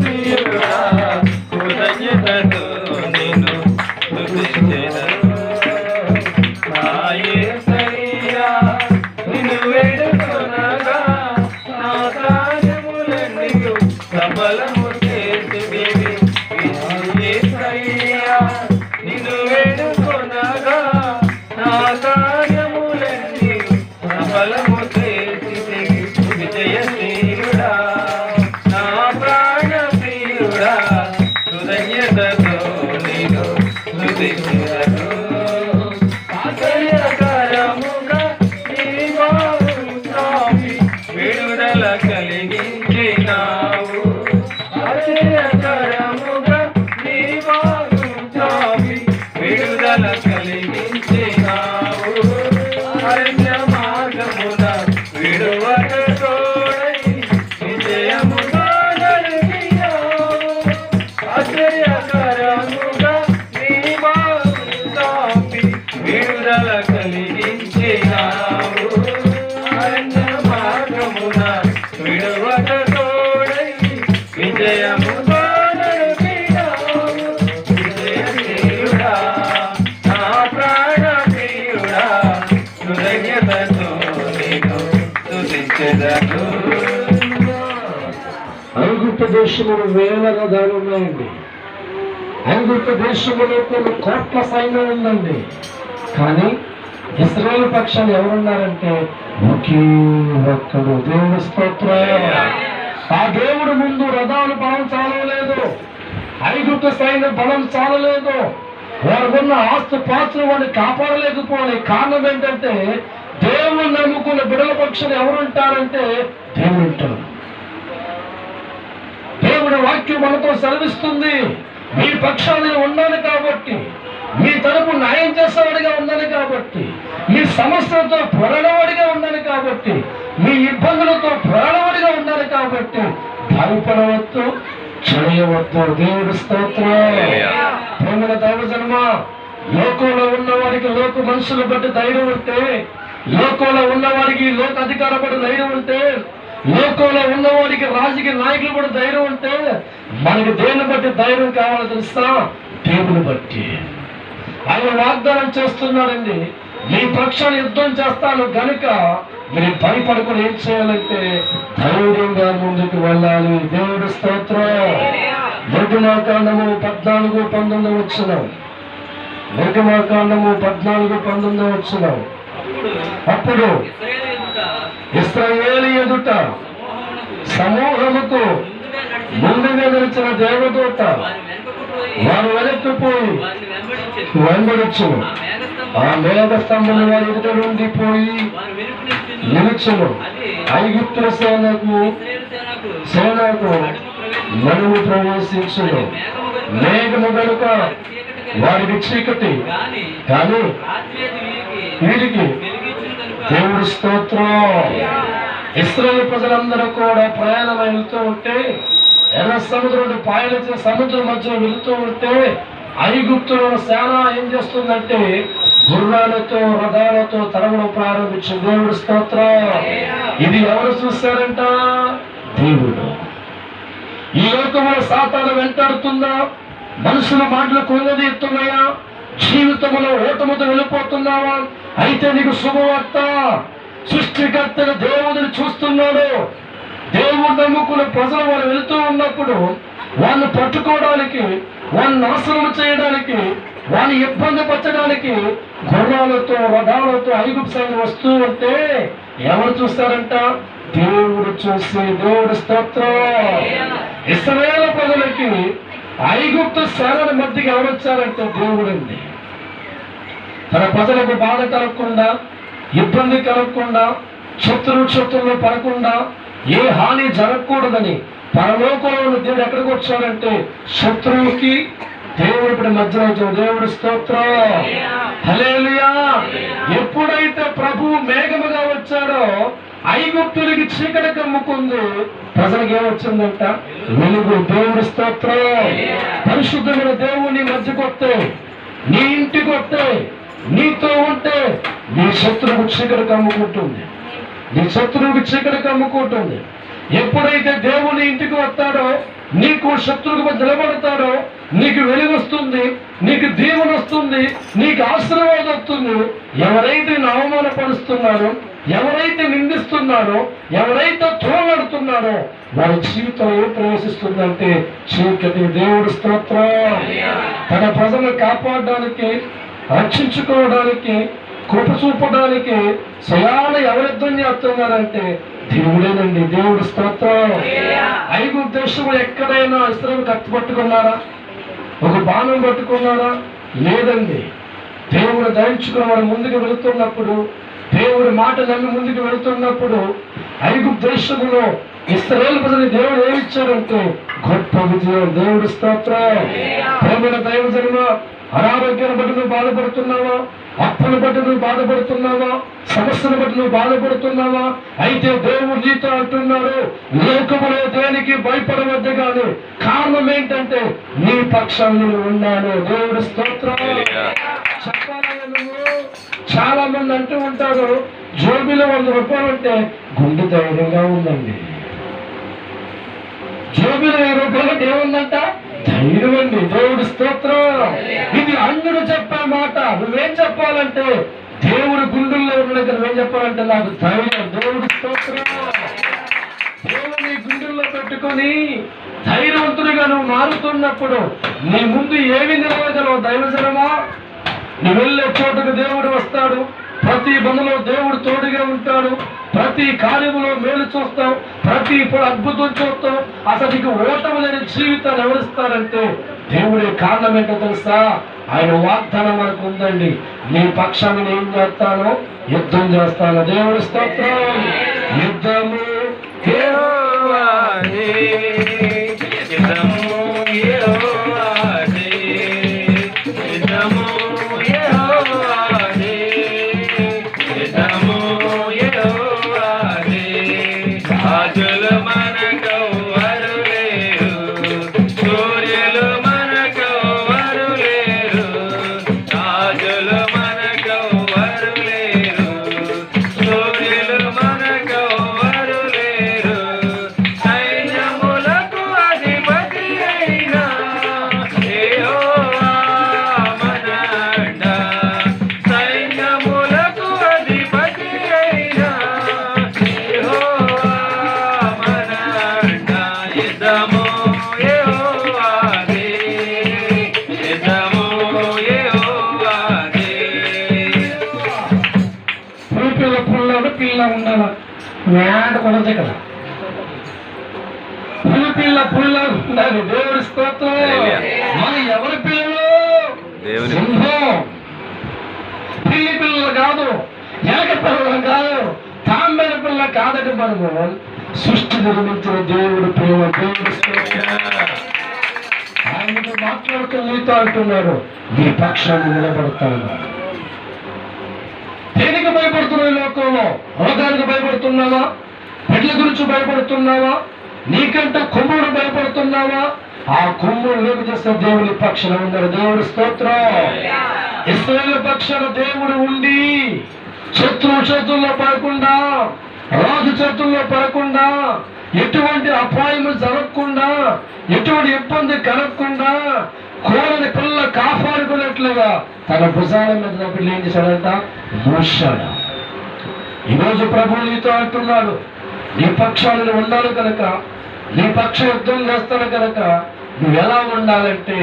Dear ఐగుప్తు దేశములు వేల రథాలు ఉన్నాయండి. ఐగుప్తు దేశంలో కొన్ని కోట్ల సైన్యం ఉందండి. కానీ ఇస్రాయల్ పక్షాలు ఎవరున్నారంటే ఒకే ఒక్కడు. దేవుడు స్తోత్ర. ఆ దేవుడు ముందు రథాలు బలం చాలలేదు. ఐగుప్త సైన్యం బలం చాలలేదు. వారికున్న ఆస్తు పాత్రలు వాడిని కాపాడలేకపోవాలి కారణం ఏంటంటే దేవుడు నమ్ముకున్న బిడల పక్షులు ఎవరుంటారంటే దేవుడు ఉంటారు దేవుడి వాక్యం మనతో సెలవిస్తుంది మీ పక్షాన్ని ఉన్నది ఉన్నాను కాబట్టి మీ తరపు న్యాయం చేసేవాడిగా ఉన్నాను కాబట్టి మీ సమస్యలతో పోరాడవాడిగా ఉన్నాను కాబట్టి మీ ఇబ్బందులతో పోరాడవాడిగా ఉన్నాను కాబట్టి భయపడవద్దు చేయవద్దు దేవుడి స్తోత్రం. ప్రేమల దైవ జన్మ లోకంలో లోక మనుషులు బట్టి ధైర్యం ఉంటే లోకంలో ఉన్నవాడికి లోక అధికార పడి ధైర్యం ఉంటే లోకంలో ఉన్నవాడికి రాజకీయ నాయకులు కూడా ధైర్యం ఉంటే మనకి దేన్ని బట్టి ధైర్యం కావాలో తెలుస్తా దేవుని బట్టి. ఆయన వాగ్దానం చేస్తున్నాడండి మీ పక్షాన్ని యుద్ధం చేస్తాను గనుక మీరు భయపడకుండా ఏం చేయాలంటే ధైర్యంగా ముందుకు వెళ్ళాలి. దేవుడి స్తోత్రం. నిర్గమాకాండము పద్నాలుగు పంతొమ్మిది వచ్చినాం నిర్గమాకాండము పద్నాలుగు పంతొమ్మిది వచ్చినాం అప్పుడు ఇస్రాయేల్ ఎదుట సమూహముకు ముందుగా నిలిచిన దేవదూత వారు వెనక్కి పోయి వెంబడించును ఆ మేఘ స్తంభం వారి ఎదుట నుండి పోయి నిలుచును. ఐగుప్తుల సేనకు సేనకు నడుము ప్రవేశించును. మేఘము గనుక వారికి చీకటి కానీ వీరికి దేవుడి స్తోత్రం. ఇస్రాయల్ ప్రజలందరూ కూడా ప్రయాణం వెళ్తూ ఉంటే ఎర్ర సముద్రం పాయలతో సముద్రం మధ్య వెళుతూ ఉంటే ఐగుప్తులో సేన ఏం చేస్తుందంటే గుర్రాలతో రథాలతో తరవడం ప్రారంభించిన దేవుడి స్తోత్రం. ఇది ఎవరు చూస్తారంట దేవుడు. ఈ లోకంలో సాతాను వెంటాడుతుందా? మనుషుల మాటలు కొంగది ఎత్తున్నాయా? జీవితంలో ఓటముతో వెళ్ళిపోతున్నావా? అయితే నీకు శుభవార్త. సృష్టికర్తను దేవుడిని చూస్తున్నాడు. దేవుడు నమ్ముకున్న ప్రజలు వారు వెళుతూ ఉన్నప్పుడు వాళ్ళు పట్టుకోవడానికి వాళ్ళని నాశనం చేయడానికి వాళ్ళని ఇబ్బంది పరచడానికి గుర్రాలతో రథాలతో ఐగుప్తు సైన్యం వస్తూ ఉంటే ఎవరు చూస్తారంట? దేవుడు చూసి దేవుడు స్తోత్రం. ఇస్రాయేల్ ప్రజలకి ఐగుప్తు సేనల మధ్యకి ఎవరు వచ్చారంటే దేవుడండి. తన ప్రజలకు బాధ కలగకుండా ఇబ్బంది కలగకుండా శత్రువు శత్రువులు పడకుండా ఏ హాని జరగకూడదని పరలోకంలో దేవుడు ఎక్కడికి వచ్చాడంటే శత్రువుకి దేవుడు ఇప్పుడు మధ్యలో వచ్చాడు. దేవుడు స్తోత్రం. ఎప్పుడైతే ప్రభువు మేఘముగా వచ్చాడో ఐగుప్తులకి చీకటి కమ్ముకుంది ప్రజలకు ఏమొచ్చిందంట వెలుగు. దేవుడి స్తోత్రం. పరిశుద్ధమైన దేవుని మధ్యకొస్తే నీ ఇంటికి వస్తే నీతో ఉంటే నీ శత్రువు చీకటి కమ్ముకుంటుంది నీ శత్రువుకి చీకటి కమ్ముకుంటుంది ఎప్పుడైతే దేవుని ఇంటికి వస్తాడో నీకు శత్రువుకు మధ్య నిలబడతాడో నీకు వెలుగొస్తుంది నీకు దీవెన వస్తుంది నీకు ఆశీర్వాదం వస్తుంది. ఎవరైతే నిన్ను అవమానపరుస్తున్నారో ఎవరైతే నిందిస్తున్నారో ఎవరైతే తోగడుతున్నారో వారి జీవితం ఏం ప్రవేశిస్తుందంటే చీకటి దేవుడు స్తోత్రం. తన ప్రజలను కాపాడడానికి రక్షించుకోవడానికి కృప చూపడానికి స్వయాన ఎవరు యుద్ధం చేస్తున్నారంటే దేవుడేనండి. దేవుడు స్తోత్రం. ఐదు దేశంలో ఎక్కడైనా ఇస్రాయల్ కత్తి పట్టుకున్నారా ఒక బాణం పట్టుకున్నారా? లేదండి. దేవుడు దయించుకుని వారు ముందుకు వెళుతున్నప్పుడు దేవుడి మాట నమ్మి ముందుకు వెళుతున్నప్పుడు ఐదు దేశంలో ఇస్రాయేల్ ప్రజలు దేవుడు ఏమి ఇచ్చాడంటే గొప్ప విజయం. దేవుడు స్తోత్రం. ప్రేమైన దైవ జన్మ అనారోగ్యాన్ని బట్టి నువ్వు బాధపడుతున్నావా? అప్పును బట్టి నువ్వు బాధపడుతున్నావా? సమస్యను బట్టి నువ్వు బాధపడుతున్నావా? అయితే దేవుడు నీతో అంటున్నాడు లోకములో దేనికి భయపడవద్దు కాదు కారణం ఏంటంటే నీ పక్షం నేను ఉన్నాను. దేవుడు స్తోత్రం. చాలా మంది అంటూ ఉంటారు జోబీలో వంద రూపాయలు ఉంటే గుండె ధైర్యంగా ఉందండి. జోబీలో వెయ్యి రూపాయలు అంటే ఏముందంట? ధైర్యం అండి దేవుడు స్తోత్రం. ఇది అందుడు చెప్పే మాట. నువ్వేం చెప్పాలంటే దేవుడు గుండెల్లో ఉన్న నువ్వేం చెప్పాలంటే నాకు ధైర్యం. దేవుడు స్తోత్రం. దేవుని గుండెల్లో పెట్టుకొని ధైర్యవంతుడిగా నువ్వు మారుతున్నప్పుడు నీ ముందు ఏమి నిలవగలవు దైవజనమా? నువ్వు వెళ్ళే చోటుకు దేవుడు వస్తాడు. ప్రతి బంధులో దేవుడు తోడుగా ఉంటాడు. ప్రతి కార్యములో మేలు చూస్తాం ప్రతి ఇప్పుడు అద్భుతం చూస్తాం. అసలు నీకు ఓటమి లేని జీవితాన్ని ఎవరిస్తారంటే దేవుడి కారణం ఏంటో తెలుసా? ఆయన వాగ్దానం మనకు ఉందండి. నీ పక్షాన్ని నేను ఏం చేస్తాను? యుద్ధం చేస్తాను. దేవుడి స్తోత్రం. యుద్ధము యుద్ధము యుద్ధము పిల్ల మేడ కొనదు ఇక్కడ పులి పిల్ల ఉండాలి. దేవుడి స్తోత్రం. మన ఎవరి పిల్లలు? సింహం. పిల్లి పిల్లలు కాదు ఎలక పిల్లలు కాదు తాంబేల పిల్ల కాదటి మనము సృష్టి నిర్మించిన దేవుడు ప్రేమ దేవుడి స్తోత్రం. ఆయనతో మాట్లాడుతూ నీతో అంటున్నాడు నీ పక్షాన్ని నిలబడతాను. దేనికి భయపడుతున్నావు ఈ లోకంలో? రోగానికి భయపడుతున్నావా? పెట్ల గురించి భయపడుతున్నావా? నీకంటే కుమ్ముడు భయపడుతున్నావా? ఆ కుమ్ముడు లేకు చేస్తే దేవుని పక్షాన ఉన్నారు దేవుడి స్తోత్రం. ఇస్రాయల్ పక్షాన దేవుడు ఉండి శత్రువు చేతుల్లో పడకుండా రాజు చేతుల్లో పడకుండా ఎటువంటి అపాయము జరగకుండా ఎటువంటి ఇబ్బంది కలగకుండా కోరని పిల్ల కాపాడుకున్నట్లుగా తన భుజాల మీద నా ఏం చేశాడంట? మోసాడు ఈరోజు ప్రభు నీతో అంటున్నాడు నీ పక్షాలను ఉండాలి కనుక నీ పక్ష యుద్ధం చేస్తాను కనుక నువ్వు ఎలా ఉండాలంటే